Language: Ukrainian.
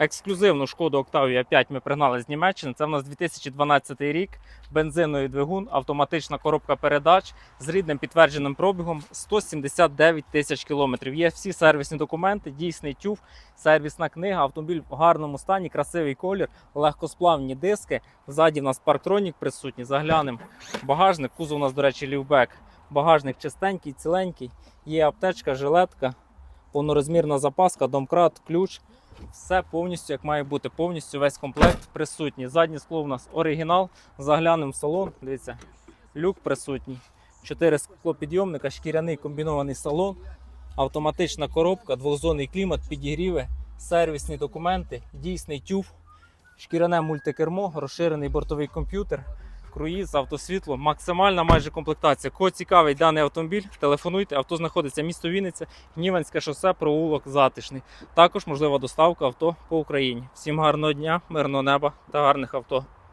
Ексклюзивну шкоду Octavia 5 ми пригнали з Німеччини. Це в нас 2012 рік, бензиновий двигун, автоматична коробка передач з рідним підтвердженим пробігом 179 тисяч кілометрів. Є всі сервісні документи, дійсний тюф, сервісна книга, автомобіль в гарному стані, красивий колір, легкосплавні диски. Ззаді в нас парктронік присутній. Заглянемо. Багажник, кузов у нас, до речі, лівбек. Багажник чистенький, ціленький. Є аптечка, жилетка, повнорозмірна запаска, домкрат, ключ. Все повністю як має бути, повністю весь комплект присутній. Заднє скло у нас оригінал. Заглянемо в салон. Дивіться, люк присутній. Чотири склопідйомника, шкіряний комбінований салон, автоматична коробка, двохзонний клімат, підігріви, сервісні документи, дійсний тюф, шкіряне мультикермо, розширений бортовий комп'ютер, круїз, автосвітло, максимальна майже комплектація. Кого цікавий даний автомобіль, телефонуйте. Авто знаходиться місто Вінниця, Гніванське шосе, провулок Затишний. Також можлива доставка авто по Україні. Всім гарного дня, мирного неба та гарних авто.